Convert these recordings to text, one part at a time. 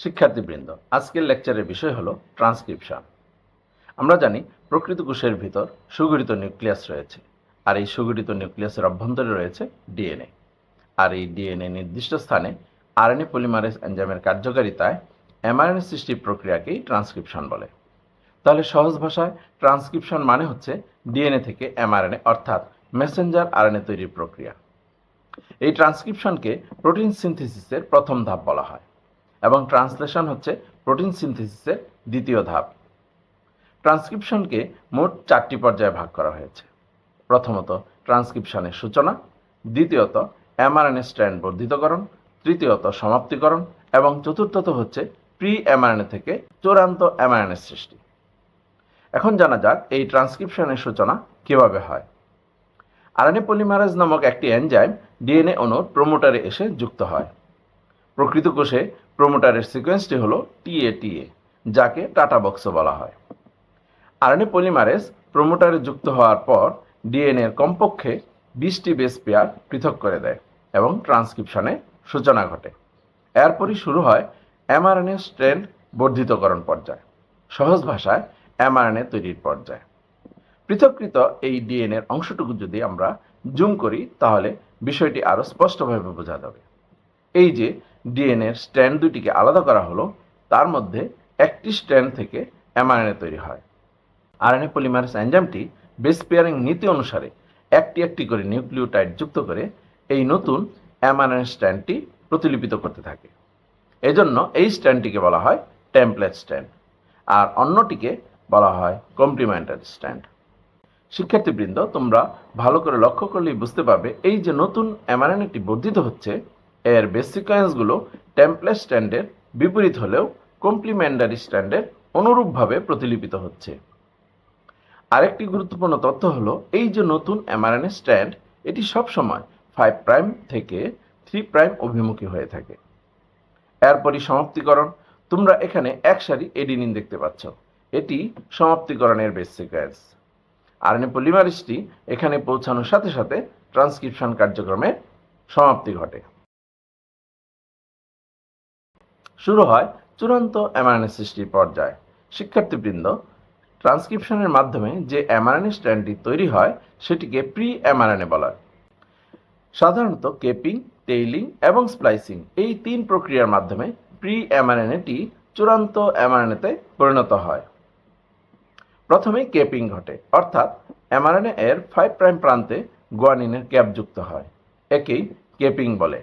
শিক্ষার্থীবৃন্দ, আজকের লেকচারের বিষয় হলো ট্রান্সক্রিপশন আমরা জানি প্রকৃত কোষের ভিতর সুগঠিত নিউক্লিয়াস রয়েছে, আর এই সুগঠিত নিউক্লিয়াসের অভ্যন্তরে রয়েছে ডিএনএ আর এই ডিএনএ নির্দিষ্ট স্থানে আরএনএ পলিমারেজ এনজাইমের কার্যকারিতায় এমআরএনএ সৃষ্টির প্রক্রিয়াকেই ট্রান্সক্রিপশন বলে। তাহলে সহজ ভাষায় ট্রান্সক্রিপশন মানে হচ্ছে ডিএনএ থেকে এমআরএনএ অর্থাৎ মেসেঞ্জার আরএনএ তৈরির প্রক্রিয়া। এই ট্রান্সক্রিপশনকে প্রোটিন সিনথেসিসের প্রথম ধাপ বলা হয়। এবং ট্রান্সলেশন হচ্ছে প্রোটিন সিনথেসিসের দ্বিতীয় ধাপ। ট্রান্সক্রিপশনকে মোট চারটি পর্যায়ে ভাগ করা হয়েছে। প্রথমত, ট্রান্সক্রিপশনের সূচনা, দ্বিতীয়ত এমআরএনএ স্ট্র্যান্ড বর্ধিতকরণ, তৃতীয়ত, সমাপ্তিকরণ, এবং চতুর্থত হচ্ছে প্রি এমআরএনএ থেকে চূড়ান্ত এমআরএনএ সৃষ্টি। এখন জানা যাক এই ট্রান্সক্রিপশনের সূচনা কীভাবে হয়। আরএনএ পলিমারেজ নামক একটি এনজাইম ডিএনএ অণুর প্রোমোটারে এসে যুক্ত হয়। প্রকৃত কোষে প্রোমোটারের সিকোয়েন্সটি হলো টিএটিএ যাকে টাটা বক্সও বলা হয়। আরএনএ পলিমারেজ প্রোমোটারে যুক্ত হওয়ার পর ডিএনএর কমপক্ষে বিশটি বেস পেয়ার পৃথক করে দেয় এবং ট্রান্সক্রিপশনে সূচনা ঘটে। এরপরই শুরু হয় এমআরএনএ স্ট্রেন্ড বর্ধিতকরণ পর্যায়। সহজ ভাষায় এমআরএনএ তৈরির পর্যায়। পৃথককৃত এই ডিএনএর অংশটুকু যদি আমরা জুম করি, তাহলে বিষয়টি আরও স্পষ্টভাবে বোঝা যাবে। এই যে ডিএনএর স্ট্র্যান্ড দুটিকে আলাদা করা হলো, তার মধ্যে একটি স্ট্র্যান্ড থেকে এমআরএনএ তৈরি হয়। আরএনএ পলিমারেজ এনজাইমটি বেস পেয়ারিং নীতি অনুসারে একটি একটি করে নিউক্লিওটাইড যুক্ত করে এই নতুন এমআরএনএ স্ট্র্যান্ডটি প্রতিলিপিত করতে থাকে। এজন্য এই স্ট্র্যান্ডটিকে বলা হয় টেমপ্লেট স্ট্র্যান্ড আর অন্যটিকে বলা হয় কমপ্লিমেন্টারি স্ট্যান্ড শিক্ষার্থীবৃন্দ, তোমরা ভালো করে লক্ষ্য করলেই বুঝতে পারবে এই যে নতুন এমআরএনএটি বর্ধিত হচ্ছে এর বেস সিকোয়েন্সগুলো টেমপ্লেট স্ট্যান্ডের বিপরীত হলেও কমপ্লিমেন্টারি স্ট্যান্ডের অনুরূপভাবে প্রতিলিপিত হচ্ছে। আরেকটি গুরুত্বপূর্ণ তথ্য হলো, এই যে নতুন এমআরএনএ স্ট্যান্ড এটি সবসময় ফাইভ প্রাইম থেকে থ্রি প্রাইম অভিমুখী হয়ে থাকে। এরপরই সমাপ্তিকরণ, তোমরা এখানে এক সারি এডিনিন দেখতে পাচ্ছ। এটি সমাপ্তিকরণের বেস সিকোয়েন্স আরএনএ পলিমারিসটি এখানে পৌঁছানোর সাথে সাথে ট্রান্সক্রিপশন কার্যক্রমে সমাপ্তি ঘটে। শুরু হয় চূড়ান্ত এমআরএনএ সৃষ্টির পর্যায়। শিক্ষার্থীবৃন্দ ট্রান্সক্রিপশনের মাধ্যমে যে এমআরএনএ স্ট্র্যান্ডটি তৈরি হয়, সেটিকে প্রি এমআরএনএ বলা হয়। সাধারণত কেপিং টেইলিং এবং স্প্লাইসিং এই তিন প্রক্রিয়ার মাধ্যমে প্রি এমআরএনএটি চূড়ান্ত এমআরএনএতে পরিণত হয়। প্রথমে কেপিং ঘটে, অর্থাৎ এমআরএনএ এর ফাইভ প্রাইম প্রান্তে গুয়ানিনের ক্যাপ যুক্ত হয়। একেই কেপিং বলে।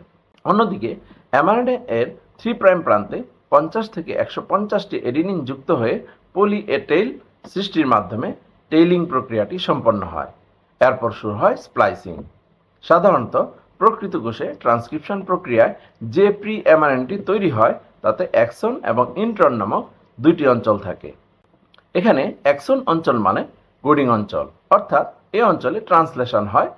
অন্যদিকে এমআরএনএ এর থ্রি প্রাইম প্রান্তে পঞ্চাশ থেকে একশো পঞ্চাশটি এডিনিন যুক্ত হয়ে পলি এ টেইল সৃষ্টির মাধ্যমে টেইলিং প্রক্রিয়াটি সম্পন্ন হয়। এরপর শুরু হয় স্প্লাইসিং। সাধারণত প্রকৃত কোষে ট্রান্সক্রিপশন প্রক্রিয়ায় যে প্রি এমআরএনটি তৈরি হয়, তাতে অ্যাক্সন এবং ইন্ট্রন নামক দুইটি অঞ্চল থাকে। এখানে অ্যাক্সন অঞ্চল মানে কোডিং অঞ্চল, অর্থাৎ এই অঞ্চলে ট্রান্সলেশন হয়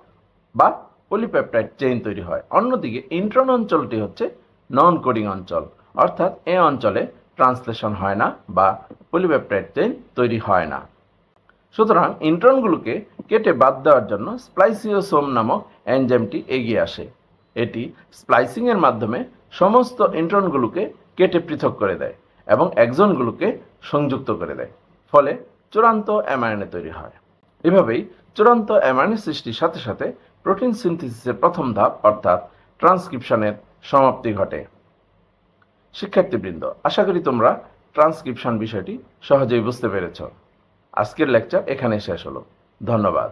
বা পলিপেপটাইড চেইন তৈরি হয়। অন্যদিকে ইন্ট্রন অঞ্চলটি হচ্ছে নন কোডিং অঞ্চল, অর্থাৎ এ অঞ্চলে ট্রান্সলেশন হয় না বা পলিপেপটাইড চেইন তৈরি হয় না। সুতরাং ইন্ট্রনগুলোকে কেটে বাদ দেওয়ার জন্য স্প্লাইসিওসোম নামক এনজাইমটি এগিয়ে আসে। এটি স্প্লাইসিংয়ের মাধ্যমে সমস্ত ইন্ট্রনগুলোকে কেটে পৃথক করে দেয় এবং একজনগুলোকে সংযুক্ত করে দেয়, ফলে চূড়ান্ত এমআরএনএ তৈরি হয়। এভাবেই চূড়ান্ত এমআরএনএ সৃষ্টির সাথে সাথে প্রোটিন সিনথেসিসের প্রথম ধাপ, অর্থাৎ ট্রান্সক্রিপশনের সমাপ্তি ঘটে। শিক্ষার্থীবৃন্দ, আশা করি তোমরা ট্রান্সক্রিপশন বিষয়টি সহজেই বুঝতে পেরেছ। আজকের লেকচার এখানে শেষ হলো। ধন্যবাদ।